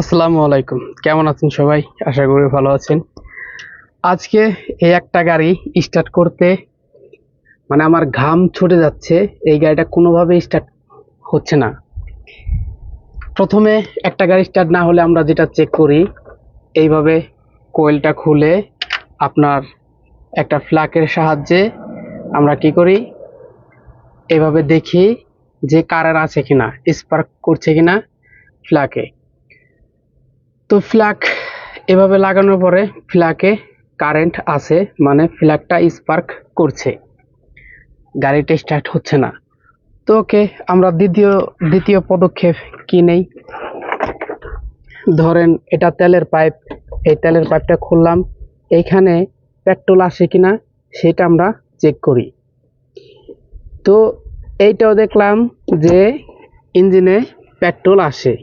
আসসালামু আলাইকুম। কেমন আছেন সবাই? আশা করি ভালো আছেন। আজকে এই একটা গাড়ি স্টার্ট করতে মানে আমার ঘাম ছুটে যাচ্ছে। এই গাড়িটা কোনোভাবে স্টার্ট হচ্ছে না। প্রথমে একটা গাড়ি স্টার্ট না হলে আমরা যেটা চেক করি, এইভাবে কোয়েলটা খুলে আপনার একটা ফ্ল্যাকের সাহায্যে আমরা কি করি এভাবে দেখি যে কারেন্ট আছে কিনা স্পার্ক করছে কিনা ফ্ল্যাকে তো ফ্ল্যাগ এভাবে লাগানোর পরে ফ্ল্যাগে কারেন্ট আছে মানে ফ্ল্যাগটা স্পার্ক করছে। গাড়িটা স্টার্ট হচ্ছে না। তো ওকে, আমরা দ্বিতীয় দ্বিতীয় পদক্ষেপ কি নেই? ধরেন এটা তেলের পাইপ, এই তেলের পাইপটা খুললাম। এইখানে পেট্রোল আসে কিনা সেটা আমরা চেক করি। তো এইটাও দেখলাম যে ইঞ্জিনে পেট্রোল আসে।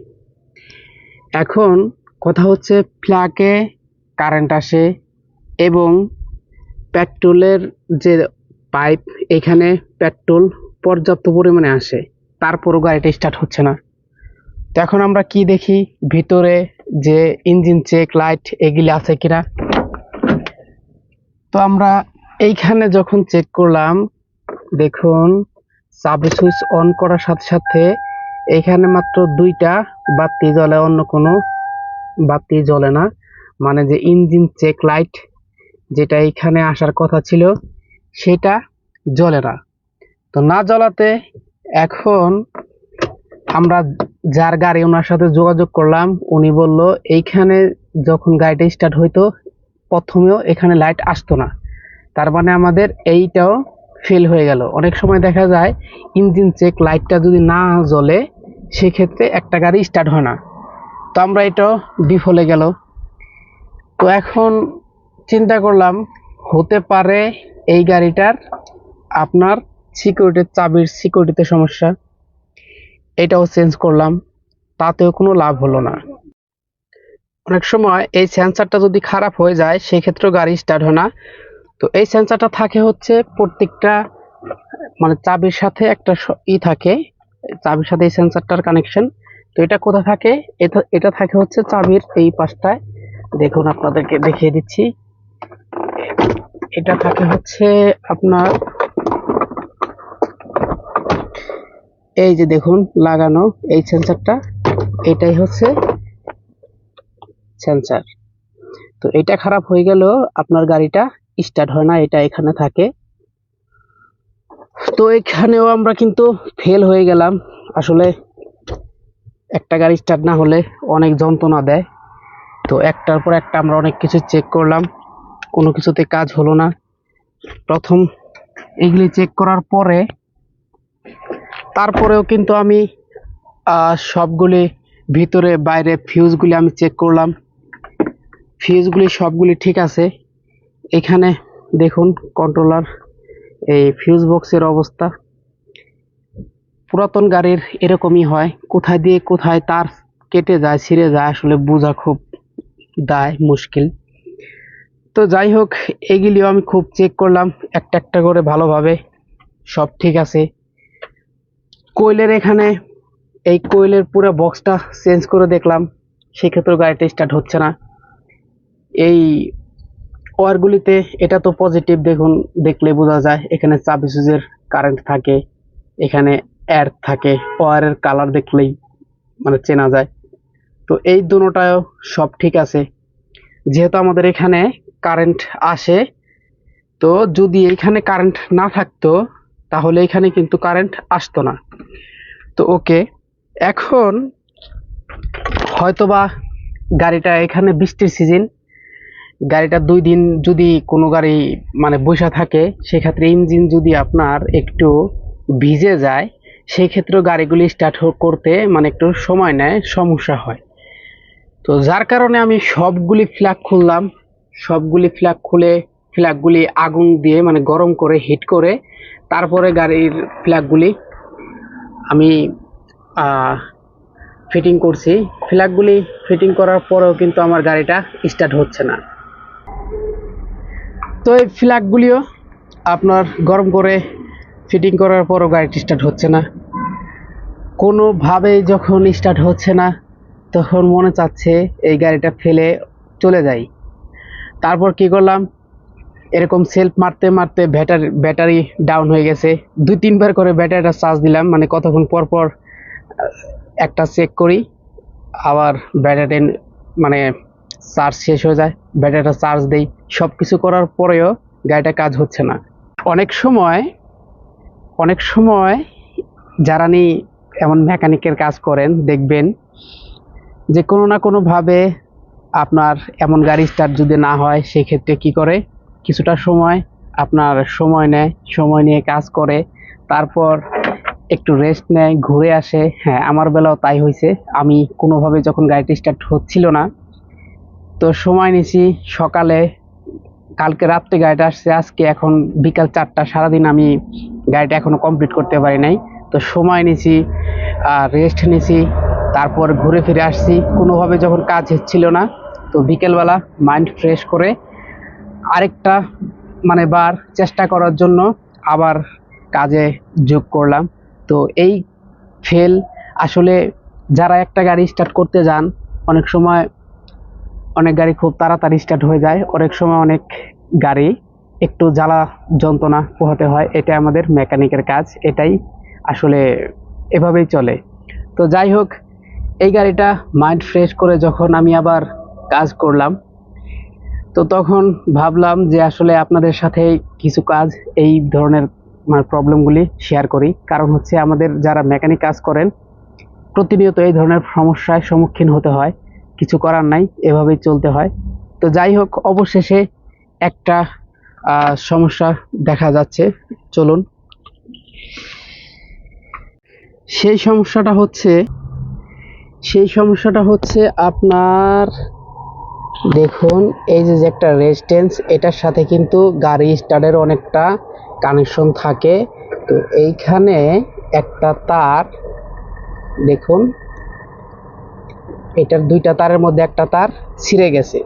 এখন কথা হচ্ছে ফ্ল্যাগে কারেন্ট আসে এবং পেট্রোলের যে পাইপ, এখানে পেট্রোল পর্যাপ্ত পরিমাণে আসে। তারপরও গাড়িটা স্টার্ট হচ্ছে না। তো এখন আমরা কি দেখি? ভিতরে যে ইঞ্জিন চেক, লাইট এগুলি আছে কিনা? তো আমরা এইখানে যখন চেক করলাম, দেখুন, সাব সুইচ অন করার সাথে সাথে এখানে মাত্র দুইটা বাতি জ্বলে অন্য কোনো বাতি জ্বলে না। মানে যে ইঞ্জিন চেক লাইট যেটা এখানে আসার কথা ছিল, সেটা জ্বলে না। তো না জ্বলাতে এখন আমরা যার গাড়ি ওনার সাথে যোগাযোগ করলাম, উনি বলল, এইখানে যখন গাড়িটা স্টার্ট হইতো, প্রথমেও এখানে লাইট আসতো না। তার মানে আমাদের এইটাও ফেল হয়ে গেল। অনেক সময় দেখা যায়, ইঞ্জিন চেক লাইটটা যদি না জ্বলে, সেক্ষেত্রে একটা গাড়ি স্টার্ট হয় না। তো আমরা এটাও বিফলে গেল। তো এখন চিন্তা করলাম, হতে পারে এই গাড়িটার আপনার সিকিউরিটির চাবির সিকিউরিটিতে সমস্যা। এটাও চেঞ্জ করলাম, তাতেও কোনো লাভ হলো না। অনেক সময় এই সেন্সারটা যদি খারাপ হয়ে যায়, সেক্ষেত্রেও গাড়ি স্টার্ট হয় না। তো এই সেন্সারটা থাকে হচ্ছে প্রত্যেকটা মানে চাবির সাথে একটা ই থাকে, চাবির সাথে এই সেন্সারটার কানেকশন তো এটা কোথা থাকে? এটা এটা থাকে হচ্ছে চাবির এই পাশটায়। দেখুন আপনাদেরকে দেখিয়ে দিচ্ছি। এটা থাকে হচ্ছে আপনার এই যে দেখুন, লাগানো এই সেন্সারটা এটাই হচ্ছে সেন্সার তো এটা খারাপ হয়ে গেল আপনার গাড়িটা স্টার্ট হয় না, এটা এখানে থাকে। তো এখানেও আমরা কিন্তু ফেল হয়ে গেলাম। আসলে একটা গাড়ি স্টার্ট না হলে অনেক যন্ত্রণা দেয়। তো একটার পর একটা আমরা অনেক কিছু চেক করলাম। কোনো কিছুতে কাজ হলো না। প্রথম এগুলি চেক করার পরে, তারপরেও কিন্তু আমি সবগুলি ভিতরে বাইরে ফিউজগুলি আমি চেক করলাম। ফিউজগুলি সবগুলি ঠিক আছে। এখানে দেখুন কন্ট্রোলার এই ফিউজ বক্সের অবস্থা। পুরাতন গাড়ির এরকমই হয়। কোথায় দিয়ে কোথায় তার কেটে যায়, ছিঁড়ে যায় আসলে বোঝা খুব দায়, মুশকিল। তো যাই হোক, এগুলিও আমি খুব চেক করলাম, একটা একটা করে ভালোভাবে সব ঠিক আছে। কোয়েলের এখানে, এই কোয়েলের পুরো বক্সটা চেঞ্জ করে দেখলাম, সেক্ষেত্রেও গাড়িটা স্টার্ট হচ্ছে না। এই ওয়ারগুলিতে এটা তো পজিটিভ দেখুন, দেখলে বোঝা যায়, এখানে চাবি সুইচের কারেন্ট থাকে, এখানে এয়ার থাকে ওয়ারের কালার দেখলেই মানে চেনা যায়। তো এই দুটোটাও সব ঠিক আছে। যেহেতু আমাদের এখানে কারেন্ট আসে, তো যদি এখানে কারেন্ট না থাকতো, তাহলে এখানে কিন্তু কারেন্ট আসতো না। তো ওকে, এখন হয়তোবা গাড়িটা এখানে বৃষ্টির সিজন গাড়িটা দুই দিন যদি কোনো গাড়ি মানে বসে থাকে, সেক্ষেত্রে ইঞ্জিন যদি আপনার একটু ভিজে যায় সেই ক্ষেত্রে গাড়িগুলি স্টার্ট করতে মানে একটু সময় নেয়, সমস্যা হয়। তো যার কারণে আমি সবগুলি ফ্ল্যাগ খুললাম। সবগুলি ফ্ল্যাগ খুলে ফ্ল্যাগগুলি আগুন দিয়ে মানে গরম করে হিট করে তারপরে গাড়ির ফ্ল্যাগগুলি আমি ফিটিং করছি। ফ্ল্যাগগুলি ফিটিং করার পরেও কিন্তু আমার গাড়িটা স্টার্ট হচ্ছে না। তো এই ফ্ল্যাগগুলিও আপনার গরম করে ফিটিং করার পরও গাড়িটি স্টার্ট হচ্ছে না। কোনোভাবেই যখন স্টার্ট হচ্ছে না, তখন মনে চাচ্ছে এই গাড়িটা ফেলে চলে যাই। তারপর কি করলাম? এরকম সেলফ মারতে মারতে ব্যাটারি ব্যাটারি ডাউন হয়ে গেছে। দুই, তিনবার করে ব্যাটারিটা চার্জ দিলাম মানে কতক্ষণ পর পর একটা চেক করি, আবার ব্যাটারি মানে চার্জ শেষ হয়ে যায় ব্যাটারিটা চার্জ দেই। সব কিছু করার পরেও গাড়িটা কাজ হচ্ছে না। অনেক সময় অনেক সময় যারা নি এমন মেকানিকের কাজ করেন, দেখবেন যে কোনো না কোনোভাবে আপনার এমন গাড়ি স্টার্ট যদি না হয়, সেক্ষেত্রে কি করে? কিছুটা সময় আপনার সময় নেয়, সময় নিয়ে কাজ করে, তারপর একটু রেস্ট নেয়, ঘুরে আসে। হ্যাঁ আমার বেলাও তাই হয়েছে। আমি কোনোভাবে যখন গাড়িটি স্টার্ট হচ্ছিল না, তো সময় নিছি সকালে, কালকে রাত্রে গাড়িটা আসছে, আজকে এখন বিকাল চারটা, সারাদিন আমি গাড়িটা এখনও কমপ্লিট করতে পারি নাই। তো সময় নিছি রেস্ট নিছি, তারপর ঘুরে ফিরে আসছি। কোনোভাবে যখন কাজ হচ্ছিল না, তো বিকেলবেলা মাইন্ড ফ্রেশ করে আরেকটা মানে বার চেষ্টা করার জন্য আবার কাজে যোগ করলাম। তো এই ফেল আসলে যারা একটা গাড়ি স্টার্ট করতে যান, অনেক সময় অনেক গাড়ি খুব তাড়াতাড়ি স্টার্ট হয়ে যায়। অনেক সময় অনেক গাড়ি একটু জ্বালা যন্ত্রণা পোহাতে হয় এটা আমাদের মেকানিকের কাজ, এটাই আসলে এভাবেই চলে। তো যাই হোক, এই গাড়িটা মাইন্ড ফ্রেশ করে যখন আমি আবার কাজ করলাম, তো তখন ভাবলাম যে আসলে আপনাদের সাথে কিছু কাজ, এই ধরনের মানে প্রবলেমগুলি শেয়ার করি। কারণ হচ্ছে আমাদের যারা মেকানিক কাজ করেন, প্রতিনিয়ত এই ধরনের সমস্যায় সম্মুখীন হতে হয়। কিছু করার নাই, এভাবেই চলতে হয়। তো যাই হোক, অবশেষে একটা সমস্যা দেখা যাচ্ছে। চলুন। সেই সমস্যাটা হচ্ছে, সেই সমস্যাটা হচ্ছে আপনার, দেখুন, এই যে একটা রেজিস্ট্যান্স এটার সাথে কিন্তু গাড়ি স্টার্টের অনেকটা কানেকশন থাকে। তো এইখানে একটা তার, দেখুন, এটার দুইটা তারের মধ্যে একটা তার ছিঁড়ে গেছে।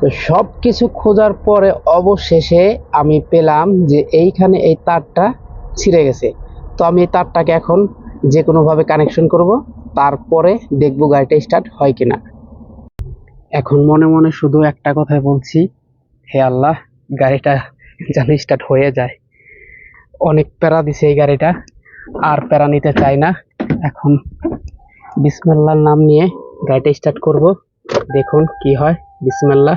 তো সব কিছু খোঁজার পরে অবশেষে আমি পেলাম যে এইখানে এই তারটা ছিঁড়ে গেছে। তো আমি এই তারটাকে এখন যে কোনোভাবে কানেকশন করব, তারপরে দেখব গাড়িটা স্টার্ট হয় কিনা। এখন মনে মনে শুধু একটা কথাই বলছি, হে আল্লাহ, গাড়িটা যেন স্টার্ট হয়ে যায়। অনেক প্যারা দিছে এই গাড়িটা, আর প্যারা নিতে চাই না। এখন বিসমিল্লাহর নাম নিয়ে গাড়িটা স্টার্ট করব, দেখুন কি হয়। বিসমিল্লাহ।